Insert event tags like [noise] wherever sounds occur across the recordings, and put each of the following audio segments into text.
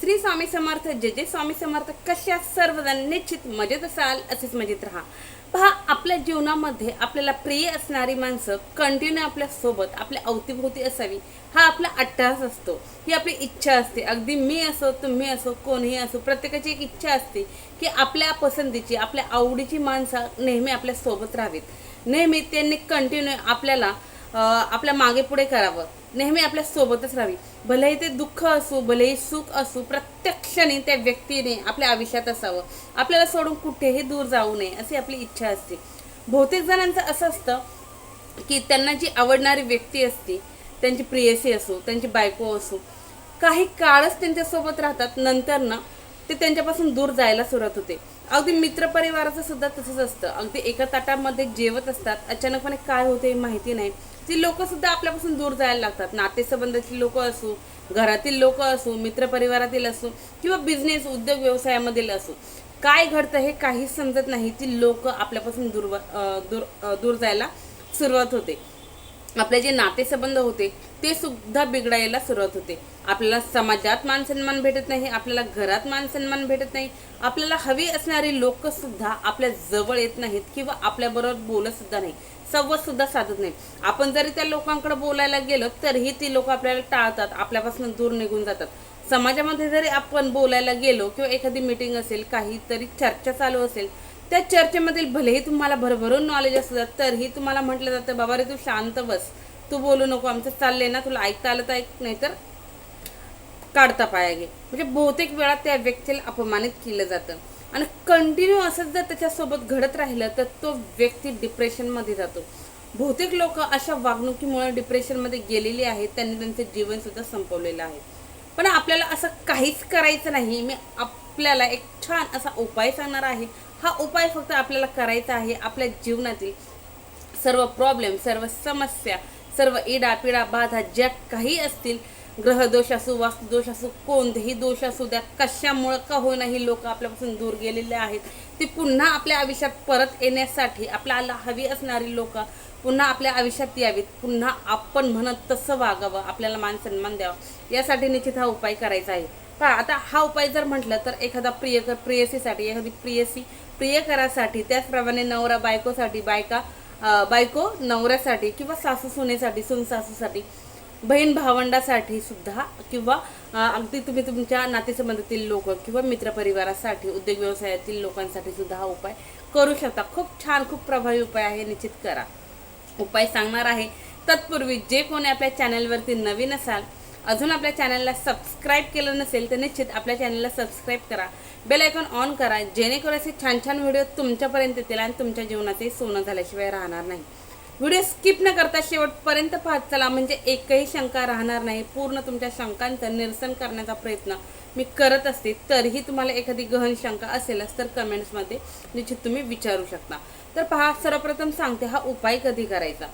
श्री स्वामी समर्थ जे जे स्वामी समर्थ. कशा सर्वजण निश्चित मजेत असाल असेच मजेत राहा. पहा आपल्या जीवनामध्ये आपल्याला प्रिय असणारी माणसं कंटिन्यू आपल्यासोबत आपल्या अवतीभोवती असावी हा आपला अट्टहास असतो. ही आपली इच्छा असते. अगदी मी असो तुम्ही असो कोणीही असो प्रत्येकाची एक इच्छा असते की आपल्या पसंतीची आपल्या आवडीची माणसं नेहमी आपल्यासोबत राहावीत. नेहमी त्यांनी कंटिन्यू आपल्याला आपल्या मागे पुढे करावं. नेहमी आपल्या सोबतच राहावी. भलेही ते दुःख असो भलेही सुख असो प्रत्येक क्षणी त्या व्यक्तीने आपल्या आयुष्यात असावं. आपल्याला सोडून कुठेही दूर जाऊ नये अशी आपली इच्छा असते. बहुतेक जणांचं असं असतं की त्यांना जी आवडणारी व्यक्ती असते त्यांची प्रियसी असो त्यांची बायको असो काही काळच त्यांच्यासोबत राहतात. नंतर ना ते त्यांच्यापासून दूर जायला सुरुवात होते. अगदी मित्रपरिवाराचं सुद्धा तसंच असतं. अगदी एका ताटामध्ये जेवत असतात. अचानकपणे काय होते हे माहिती नाही. ती लोक सुद्धा आपल्यापासून दूर जायला लागतात. नातेसंबंधातील लोक असो घरातील लोक असो मित्रपरिवारातील असो किंवा बिझनेस उद्योग व्यवसायामधील असो काय घडतं हे काहीच समजत नाही. ती लोक आपल्यापासून दूर दूर दूर जायला सुरुवात होते. आपले जे नातेसंबंध होते ते सुद्धा बिघडायला सुरुवात होते. आपल्याला समाजात मानसन्मान भेटत नाही आपल्याला घरात मान सन्मान भेटत नाही. आपल्याला हवी असणारी लोक सुद्धा आपल्या जवळ येत नाहीत किंवा आपल्याबरोबर बोलत सुद्धा नाही. संवाद सुद्धा साधत नाही आपण जरी त्या लोकांकडे बोलायला गेलो तरीही ती लोक आपल्याला टाळतात आपल्यापासून दूर निघून जातात. समाजामध्ये जरी आपण बोलायला गेलो किंवा एखादी मीटिंग असेल काहीतरी चर्चा चालू असेल त्या चर्चेमधील भलेही तुम्हाला भरभरून नॉलेज असतात तरीही तुम्हाला म्हटलं जातं बाबा रे तू शांत बस. तू बोलू नको आमचं चाललंय ना तुला ऐकता आलं तर ऐक नाही तर काढता पाया घे. म्हणजे बहुतेक वेळा त्या व्यक्तीला अपमानित केलं जातं. आणि कंटिन्यू असंच जर त्याच्यासोबत घडत राहिलं तर तो व्यक्ती डिप्रेशनमध्ये जातो. बहुतेक लोक अशा वागणुकीमुळे डिप्रेशनमध्ये गेलेली आहेत त्यांनी त्यांचं जीवनसुद्धा संपवलेलं आहे. पण आपल्याला असं काहीच करायचं नाही. मी आपल्याला एक छान असा उपाय सांगणार आहे. हा उपाय फक्त आपल्याला करायचा आहे आपल्या जीवनातील सर्व प्रॉब्लेम सर्व समस्या सर्व इडापिडा बाधा ज्या काही असतील ग्रहदोष असो वास्तुदोष असो कोणतेही दोष असू द्या कशामुळं का होईना ही लोक आपल्यापासून दूर गेलेले आहेत. ते पुन्हा आपल्या आयुष्यात परत येण्यासाठी आपल्याला हवी असणारी लोक पुन्हा आपल्या आयुष्यात यावीत. पुन्हा आपण म्हणत तसं वागावं आपल्याला मान सन्मान द्यावा. यासाठी निश्चित हा उपाय करायचा आहे. पहा आता हा उपाय जर म्हटलं तर एखादा प्रियकर प्रेयसीसाठी एखादी प्रियसी प्रियकरासाठी त्याचप्रमाणे नवरा बायकोसाठी बायका बायको नवऱ्यासाठी किंवा सासू सुनेसाठी सुन सासूसाठी बहीण भावंडासाठी सुद्धा किंवा अगदी तुम्ही तुमच्या नातेसंबंधातील लोक किंवा मित्रपरिवारासाठी उद्योग व्यवसायातील लोकांसाठी सुद्धा हा उपाय करू शकता. खूप छान खूप प्रभावी उपाय आहे निश्चित करा. उपाय सांगणार आहे. तत्पूर्वी जे कोणी आपल्या चॅनलवरती नवीन असाल अजून आपल्या चॅनलला सबस्क्राईब केलं नसेल तर निश्चित आपल्या चॅनलला सबस्क्राईब करा. बेल आयकॉन ऑन करा जेणेकरून असे छान छान व्हिडिओ तुमच्यापर्यंत येतील आणि तुमच्या जीवनाचे सोनं झाल्याशिवाय राहणार नाही. व्हिडिओ स्किप न करता शेवटपर्यंत पाहत चला. म्हणजे एकही शंका राहणार नाही. पूर्ण तुमच्या शंकांचं निरसन करण्याचा प्रयत्न मी करत असते. तरीही तुम्हाला एखादी गहन शंका असेलच तर कमेंट्समध्ये निश्चित तुम्ही विचारू शकता. तर पहा सर्वप्रथम सांगते हा उपाय कधी करायचा?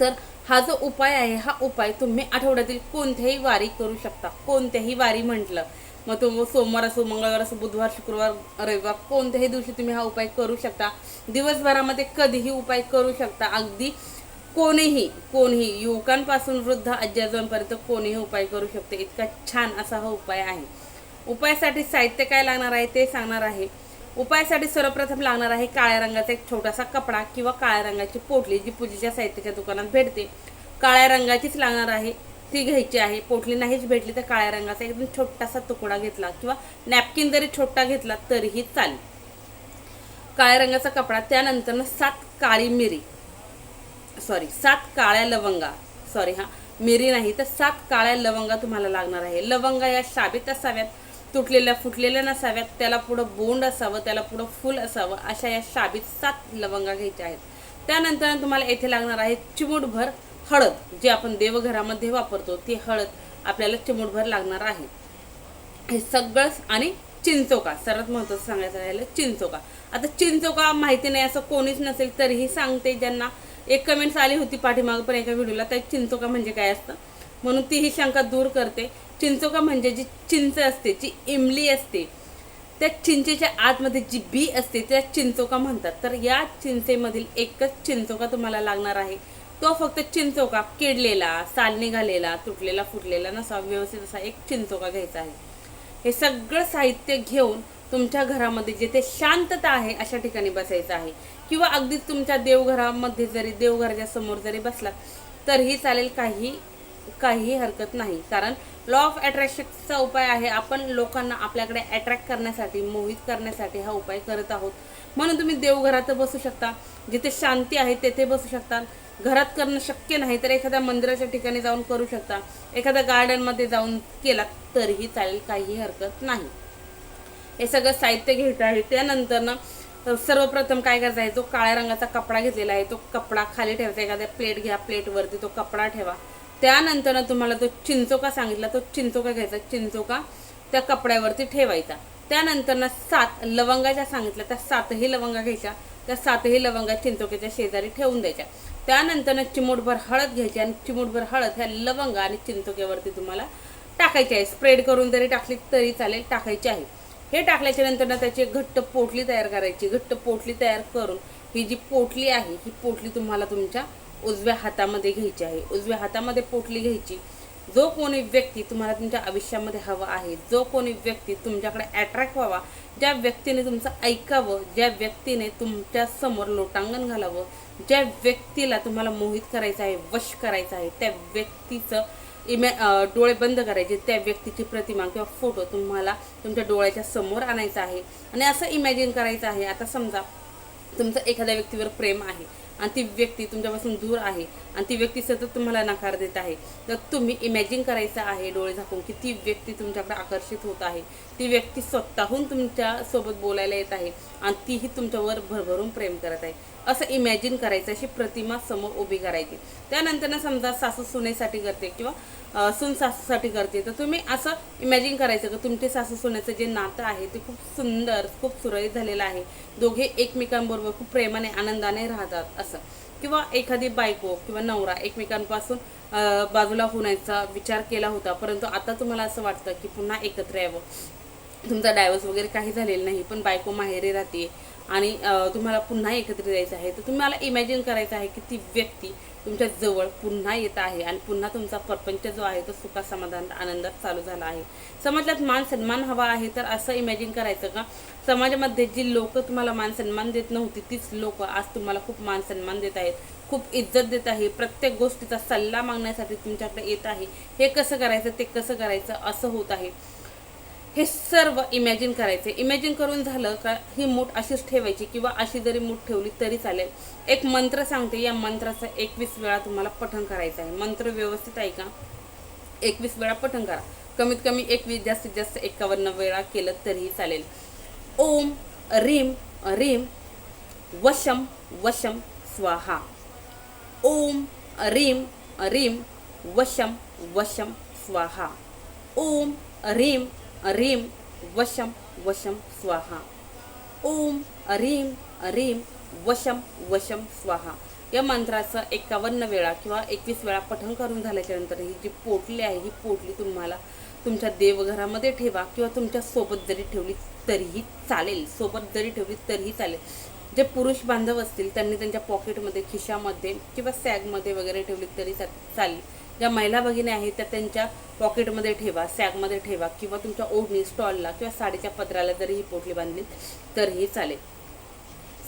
तर हा जो उपाय आहे हा उपाय तुम्ही आठवड्यातील कोणत्याही वारी करू शकता. कोणत्याही वारी म्हटलं मग तो सोमवार असो मंगळवार असो बुधवार शुक्रवार रविवार कोणत्याही दिवशी तुम्ही हा उपाय करू शकता. दिवसभरामध्ये कधीही उपाय करू शकता. अगदी कोणीही कोणीही युवकांपासून वृद्ध आजी कोणीही उपाय करू शकते. इतका छान असा हा उपाय आहे. उपायासाठी साहित्य काय लागणार आहे ते सांगणार आहे. उपायासाठी सर्वप्रथम लागणार आहे काळ्या रंगाचा एक छोटासा कपडा किंवा काळ्या रंगाची पोटली जी पूजेच्या साहित्याच्या दुकानात भेटते. काळ्या रंगाचीच लागणार आहे. ती घ्यायची आहे पोटली नाहीच भेटली तर काळ्या रंगाचा एकदम छोटासा तुकडा घेतला किंवा नॅपकिन जरी छोटा घेतला तरीही चालेल. काळ्या रंगाचा कपडा त्यानंतर सात काळी मिरी. सॉरी सात काळ्या लवंगा. सॉरी हां मिरी नाही तर सात काळ्या लवंगा तुम्हाला लागणार आहे. लवंगा या शाबीत असाव्यात तुटलेल्या फुटलेल्या नसाव्यात त्याला पुढं बोंड असावं त्याला पुढं फुल असावं अशा या शाबीत सात लवंगा घ्यायच्या आहेत. त्यानंतर तुम्हाला येथे लागणार आहे चिमूटभर हळद जे आपण देवघरामध्ये वापरतो ती हळद आपल्याला चिमूटभर लागणार आहे. हे सगळं आणि चिंचोका सर्वात महत्त्वाचं सांगायचं राहिलं चिंचोका. आता चिंचोका माहिती नाही असं कोणीच नसेल तरीही सांगते ज्यांना एक कमेंट्स आली होती पाठीमागं पण एका व्हिडिओला त्या चिंचोका म्हणजे काय असतं? म्हणून ती ही शंका दूर करते. चिंचोका म्हणजे जी चिंच असते जी इमली असते त्या चिंचेच्या आतमध्ये जी बी असते त्या चिंचोका म्हणतात. तर या चिंचेमधील एकच चिंचोका तुम्हाला लागणार आहे. तो फक्त चिंचोका किडलेला साल निघालेला तुटलेला फुटलेला नसा व्यवस्थित असा एक चिंचोका घ्यायचा आहे. हे सगळं साहित्य घेऊन तुमच्या घरामध्ये जिथे शांतता आहे अशा ठिकाणी बसायचं आहे. किंवा अगदीच तुमच्या देवघरामध्ये जरी देवघराच्या समोर जरी बसला तरीही चालेल काही काहीही हरकत नाही. कारण लॉ ऑफ अट्रॅक्शनचा उपाय आहे आपण लोकांना आपल्याकडे अट्रॅक्ट करण्यासाठी मोहित करण्यासाठी हा उपाय करत आहोत. म्हणून तुम्ही देवघरात बसू शकता. जिथे शांती आहे तेथे बसू शकता. घरात करणं शक्य नाही तर एखाद्या मंदिराच्या ठिकाणी जाऊन करू शकता. एखाद्या गार्डनमध्ये जाऊन केला तरीही चालेल काहीही हरकत नाही. हे सगळं साहित्य घ्यायचं आहे. त्यानंतर ना सर्वप्रथम काय करायचं आहे जो काळ्या रंगाचा कपडा घेतलेला आहे. तो कपडा खाली ठेवायचा एखाद्या प्लेट घ्या प्लेटवरती तो कपडा ठेवा. त्यानंतर तुम्हाला तो चिंचोका सांगितला तो चिंचोका घ्यायचा. चिंचोका त्या कपड्यावरती ठेवायचा. त्यानंतर ना सात लवंगाच्या सांगितल्या त्या सातही लवंगा घ्यायच्या. त्या सातही लवंगा चिंचोक्याच्या शेजारी ठेवून द्यायच्या. त्यानंतर चिमूटभर हळद घ्यायची आणि चिमूटभर हळद ह्या लवंगा आणि चिंचोक्यावरती तुम्हाला टाकायची आहे. स्प्रेड करून जरी टाकली तरी चालेल टाकायची आहे. हे टाकल्याच्या नंतर ना त्याची घट्ट पोटली तयार करायची. घट्ट पोटली तयार करून ही जी पोटली आहे ही पोटली तुम्हाला तुमच्या उजव्या हातामध्ये घ्यायची आहे. उजव्या हातामध्ये पोटली घ्यायची. जो कोणी व्यक्ती तुम्हाला तुमच्या आयुष्यामध्ये हवा आहे जो कोणी व्यक्ती तुमच्याकडे अट्रॅक्ट व्हावा ज्या व्यक्तीने तुमचं ऐकावं ज्या व्यक्तीने तुमच्यासमोर लोटांगण घालावं ज्या व्यक्तीला तुम्हाला मोहित करायचं आहे वश करायचं आहे त्या व्यक्तीचं इमे डोळे बंद करायचे त्या व्यक्तीची प्रतिमा किंवा फोटो तुम्हाला तुमच्या डोळ्याच्या समोर आणायचा आहे. आणि असं इमॅजिन करायचं आहे. आता समजा तुमचं एखाद्या व्यक्तीवर प्रेम आहे आणि ती व्यक्ती तुमच्यापासून दूर आहे आणि ती व्यक्ती सतत तुम्हाला नकार देत आहे तर तुम्ही इमॅजिन करायचं आहे डोळे झाकून की ती व्यक्ती तुमच्याकडे आकर्षित होत आहे. ती व्यक्ती स्वतःहून तुमच्यासोबत बोलायला येत आहे आणि तीही तुमच्यावर भरभरून प्रेम करत आहे. असं इमॅजिन करायचं अशी प्रतिमा समोर उभी करायची. त्यानंतर ना समजा सासू सुनेसाठी करते किंवा सून सासूसाठी करते तर तुम्ही असं इमॅजिन करायचं की तुमचे सासू सुनेचं जे नातं आहे ते खूप सुंदर खूप सुरळीत झालेलं आहे. दोघे एकमेकांबरोबर खूप प्रेमाने आनंदाने राहतात असं. किंवा एखादी बायको किंवा नवरा एकमेकांपासून बाजूला होण्याचा विचार केला होता परंतु आता तुम्हाला असं वाटतं की पुन्हा एकत्र यावं. तुमचा डायव्हर्स वगैरे काही झालेला नाही पण बायको माहेरी राहते आणि तुम्हाला पुन्हा एकत्र यायचं आहे तर तुम्हाला इमॅजिन करायचं आहे की ती व्यक्ती तुमच्या जवळ पुन्हा येत आहे आणि पुन्हा तुमचा प्रपंच जो आहे तो सुखा समाधान आनंदात चालू झाला आहे. समाजात मान सन्मान हवा आहे तर असं इमॅजिन करायचं का? समाजामध्ये जी लोक तुम्हाला मान सन्मान देत नव्हती तीच लोक आज तुम्हाला खूप मान सन्मान देत आहेत खूप इज्जत देत आहे. प्रत्येक गोष्टीचा सल्ला मागण्यासाठी तुमच्याकडे येत आहे. हे कसं करायचं ते कसं करायचं असं होत आहे. हे सर्व इमॅजिन करायचे. इमॅजिन करून झालं का ही मूठ अशीच ठेवायची किंवा अशी जरी मूठ ठेवली तरी चालेल. एक मंत्र सांगते या मंत्राचं एकवीस वेळा तुम्हाला पठण करायचं आहे. मंत्र व्यवस्थित आहे का? एकवीस वेळा पठण करा. कमीत कमी एकवीस जास्तीत जास्त एकावन्न वेळा केलं तरीही चालेल. ओम रीम रीम वशम वशम स्वाहा. ओम रीम रीम वशम वशम स्वाहा. ओम रीम रीम वशम वशम स्वाहा। ओम रीम रीम वशम वशम स्वाहा। या मंत्राचं एकावन्न वेळा किंवा एकवीस वेळा पठण करून झाल्याच्यानंतर ही जी पोटली आहे ही पोटली तुम्हाला तुमच्या देवघरामध्ये ठेवा किंवा तुमच्यासोबत जरी ठेवली तरीही चालेल. सोबत जरी ठेवली तरीही चालेल. जे पुरुष बांधव असतील त्यांनी त्यांच्या पॉकेटमध्ये खिशामध्ये किंवा सॅगमध्ये वगैरे ठेवली तरी चालेल. ज्या महिला भगिनी आहेत त्या त्यांच्या पॉकेटमध्ये ठेवा सॅगमध्ये ठेवा किंवा तुमच्या ओढणी स्टॉलला किंवा साडीच्या पत्राला जरी ही पोटली बांधली तरीही चालेल.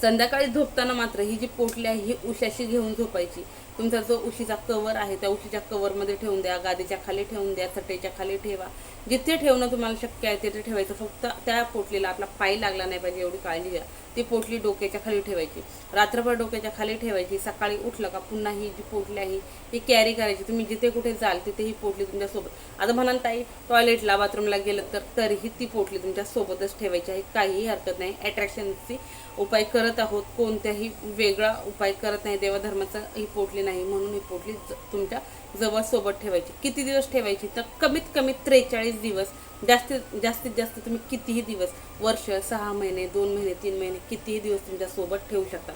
संध्याकाळी झोपताना मात्र ही जी पोटली आहे ही उशाशी घेऊन झोपायची. तुमचा जो उशीचा कवर आहे त्या उशीच्या कवरमध्ये ठेवून द्या गादीच्या खाली ठेवून द्या चटईच्या खाली ठेवा. जिथे ठेवणं तुम्हाला शक्य आहे तिथे ठेवायचं. फक्त त्या पोटलीला आपला पाय लागला नाही पाहिजे एवढी काळजी घ्या. ती पोटली डोक्याच्या खाली ठेवायची. रात्रभर डोक्याच्या खाली ठेवायची. सकाळी उठलं का पुन्हा ही जी पोटली आहे ती कॅरी करायची. तुम्ही जिथे कुठे जाल तिथे ही पोटली तुमच्यासोबत आता म्हणाल ताई टॉयलेटला बाथरूमला गेलं तर तरीही ती पोटली तुमच्या सोबतच ठेवायची आहे. काहीही हरकत नाही. अट्रॅक्शनची उपाय करत आहोत. कोणत्याही वेगळा उपाय करत नाही. देवधर्माचा ही पोटली नाही म्हणून ही पोटली तुमच्या जवळ सोबत ठेवायची. किती दिवस ठेवायची? तर कमीत कमी त्रेचाळीस दिवस. जास्तीत जास्तीत जास्त तुम्ही कितीही दिवस वर्ष सहा महिने दोन महिने तीन महिने कितीही दिवस तुमच्यासोबत ठेवू शकता.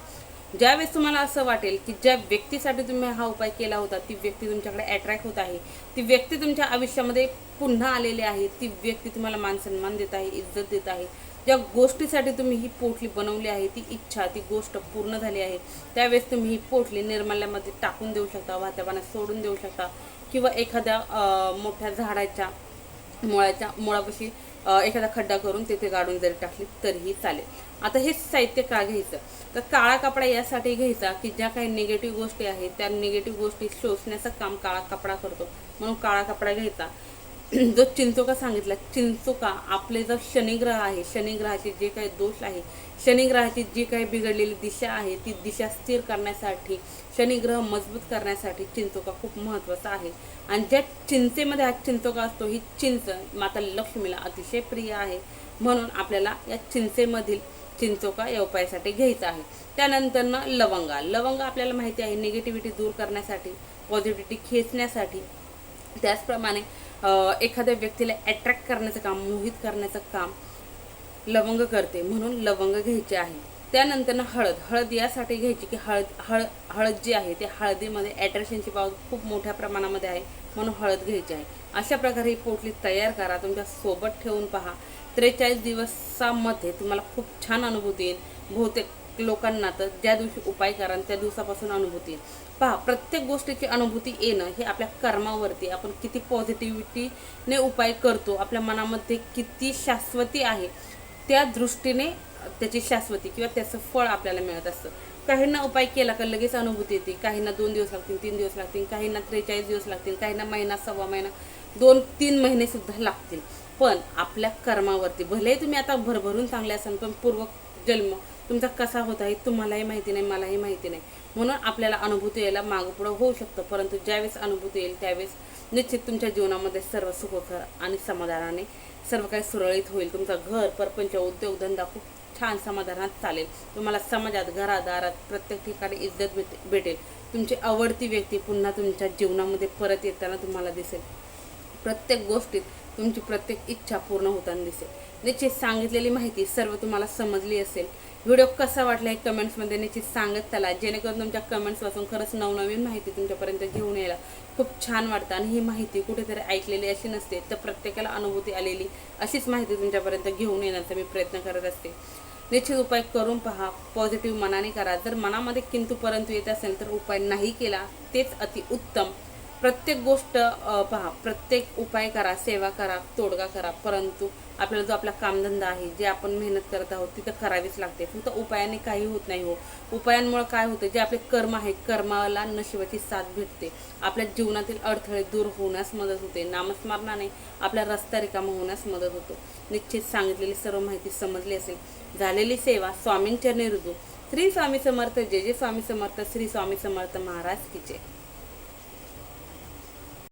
ज्यावेळेस तुम्हाला असं वाटेल की ज्या व्यक्तीसाठी तुम्ही हा उपाय केला होता ती व्यक्ती तुमच्याकडे अट्रॅक्ट होत आहे. ती व्यक्ती तुमच्या आयुष्यामध्ये पुन्हा आलेली आहे. ती व्यक्ती तुम्हाला मान सन्मान देत आहे इज्जत देत आहे. ज्या गोष्टीसाठी तुम्ही ही पोटली बनवली आहे ती इच्छा ती गोष्ट पूर्ण झाली आहे त्यावेळेस तुम्ही ही पोटली निर्मल्यामध्ये टाकून देऊ शकता वाहत्या पाण्यात सोडून देऊ शकता. किंवा एखाद्या मोठ्या झाडाच्या मुळाच्या मुळापाशी एखादा खड्डा करून तिथे गाडून जरी टाकली तरीही चालेल. आता हे साहित्य का घ्यायचं? तर काळा कपडा यासाठी घ्यायचा की ज्या काही निगेटिव्ह गोष्टी आहेत त्या निगेटिव्ह गोष्टी शोषण्याचं काम काळा कपडा करतो. म्हणून काळा कपडा घ्यायचा. [clears throat] जो चिंचोका सांगितला चिंचोका आपले जो शनिग्रह आहे शनिग्रहाचे जे काही दोष आहे शनिग्रहाची जी काही बिघडलेली दिशा आहे ती दिशा स्थिर करण्यासाठी शनिग्रह मजबूत करण्यासाठी चिंचोका खूप महत्त्वाचा आहे. आणि ज्या चिंचेमध्ये हा चिंचोका असतो ही चिंच माता लक्ष्मीला अतिशय प्रिय आहे. म्हणून आपल्याला या चिंचेमधील चिंचोका या उपायासाठी घ्यायचा आहे. त्यानंतर ना लवंगा. लवंगा आपल्याला माहिती आहे निगेटिव्हिटी दूर करण्यासाठी पॉझिटिव्हिटी खेचण्यासाठी. त्याचप्रमाणे एखाद्या व्यक्तीला अट्रॅक्ट करण्याचं काम मोहित करण्याचं काम लवंग करते म्हणून लवंग घ्यायचे आहे. त्यानंतरनं हळद हळद यासाठी घ्यायची की हळद हळ हळद जी आहे ते हळदीमध्ये ॲट्रॅक्शनची पाव खूप मोठ्या प्रमाणामध्ये आहे म्हणून हळद घ्यायची आहे. अशा प्रकारे ही पोटली तयार करा तुमच्यासोबत ठेवून पहा. त्रेचाळीस दिवसामध्ये तुम्हाला खूप छान अनुभूती येईल. बहुतेक लोकांना तर ज्या दिवशी उपाय करा त्या दिवसापासून अनुभूती येईल. पहा प्रत्येक गोष्टीची अनुभूती येणं हे आपल्या कर्मावरती आपण किती पॉझिटिव्हिटीने उपाय करतो आपल्या मनामध्ये किती शाश्वती आहे त्या दृष्टीने त्याची शाश्वती किंवा त्याचं फळ आपल्याला मिळत असतं. काहींना उपाय केला का लगेच अनुभूती येते. काहींना दोन दिवस लागतील तीन दिवस लागतील काहींना त्रेचाळीस दिवस लागतील काहींना महिना सव्वा महिना दोन तीन महिने सुद्धा लागतील. पण आपल्या कर्मावरती भलेही तुम्ही आता भरभरून चांगले असाल पण पूर्व जन्म तुमचा कसा होता हे तुम्हालाही माहिती नाही मलाही माहिती नाही. म्हणून आपल्याला अनुभूती यायला मागं पुढं होऊ शकतं. परंतु ज्यावेळेस अनुभूती येईल त्यावेळेस निश्चित तुमच्या जीवनामध्ये सर्व सुखकर आणि समाधानाने सर्व काही सुरळीत होईल. तुमचा घर परपंच उद्योगधंदा खूप छान समाधानात चालेल. तुम्हाला समाजात घरादारात प्रत्येक ठिकाणी इज्जत भेट भेटेल. तुमची आवडती व्यक्ती पुन्हा तुमच्या जीवनामध्ये परत येताना तुम्हाला दिसेल. प्रत्येक गोष्टीत तुमची प्रत्येक इच्छा पूर्ण होताना दिसेल. निश्चित सांगितलेली माहिती सर्व तुम्हाला समजली असेल. व्हिडिओ कसा वाटला हे कमेंट्समध्ये निश्चित सांगत चला. जेणेकरून तुमच्या कमेंट्स वाचून खरंच नवनवीन माहिती तुमच्यापर्यंत घेऊन यायला खूप छान वाटतं आणि ही माहिती कुठेतरी ऐकलेली अशी नसते तर प्रत्येकाला अनुभूती आलेली अशीच माहिती तुमच्यापर्यंत घेऊन येण्याचा मी प्रयत्न करत असते. निश्चित उपाय करून पहा पॉझिटिव्ह मनाने करा. जर मनामध्ये किंतु परंतु येत असेल तर उपाय नाही केला तेच अति उत्तम. प्रत्येक गोष्ट पहा प्रत्येक उपाय करा सेवा करा तोडगा करा परंतु आपल्याला जो आपला कामधंदा आहे जे आपण मेहनत करत आहोत तिथं करावीच लागते. फक्त उपायाने काही होत नाही हो. उपायांमुळे काय होतं जे आपले कर्म आहे कर्माला नशिबाची साथ भेटते. आपल्या जीवनातील अडथळे दूर होण्यास मदत होते. नामस्मरणाने आपला रस्ता रिकामा होण्यास मदत होतो. निश्चित सांगितलेली सर्व माहिती समजली असेल. झालेली सेवा स्वामींचरणी रुजू श्री स्वामी समर्थ जे जे स्वामी समर्थ श्री स्वामी समर्थ महाराज की जय.